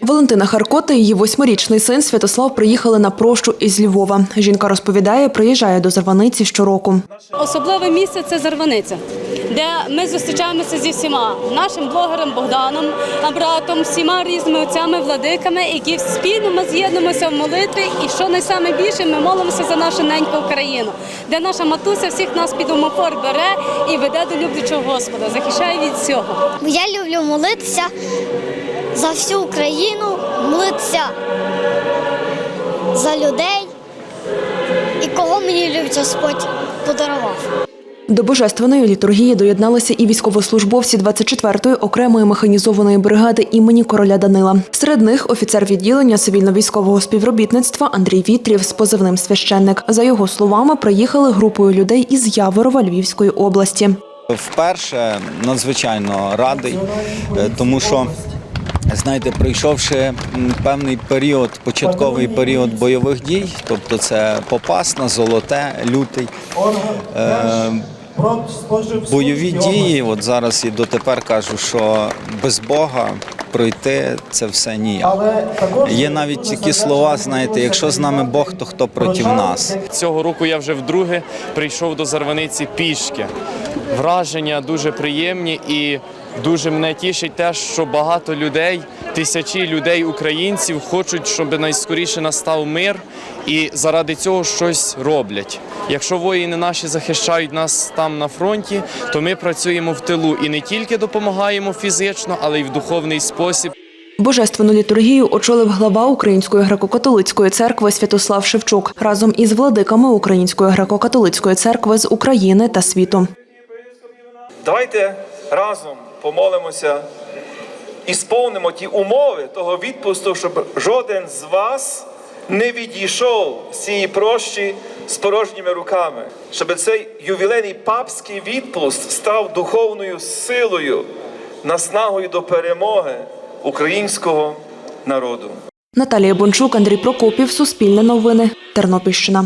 Валентина Харко та її восьмирічний син Святослав приїхали на прощу із Львова. Жінка розповідає, приїжджає до Зарваниці щороку. Особливе місце це Зарваниця, де ми зустрічаємося зі всіма нашим блогером Богданом, братом, всіма різними отцями, владиками, які спільно ми з'єднуємося в молитві. І що найбільше, ми молимося за нашу неньку Україну, де наша матуся всіх нас під омофор бере і веде до люблячого Господа, захищає від всього. Я люблю молитися за всю Україну, молитися за людей і кого мені любить Господь подарував. До божественної літургії доєдналися і військовослужбовці 24-ї окремої механізованої бригади імені короля Данила. Серед них офіцер відділення цивільно-військового співробітництва Андрій Вітрів з позивним священник. За його словами, приїхали групою людей із Яворова Львівської області. Вперше надзвичайно радий, е, тому що. Знаєте, пройшовши певний період, початковий період бойових дій, тобто це Попасна, Золоте, Лютий, е, бойові дії, от зараз і дотепер кажу, що без Бога пройти це все ніяк. Є навіть такі слова, знаєте, якщо з нами Бог, то хто проти нас? Цього року я вже вдруге прийшов до Зарваниці пішки. Враження дуже приємні і дуже мене тішить те, що багато людей, тисячі людей, українців хочуть, щоб найскоріше настав мир і заради цього щось роблять. Якщо воїни наші захищають нас там на фронті, то ми працюємо в тилу і не тільки допомагаємо фізично, але й в духовний спосіб. Божественну літургію очолив глава Української греко-католицької церкви Святослав Шевчук разом із владиками Української греко-католицької церкви з України та світу. Давайте разом помолимося і сповнимо ті умови того відпусту, щоб жоден з вас не відійшов з цієї прощі з порожніми руками, щоб цей ювілейний папський відпуст став духовною силою, наснагою до перемоги українського народу. Наталія Бончук, Андрій Прокопів, Суспільне новини, Тернопільщина.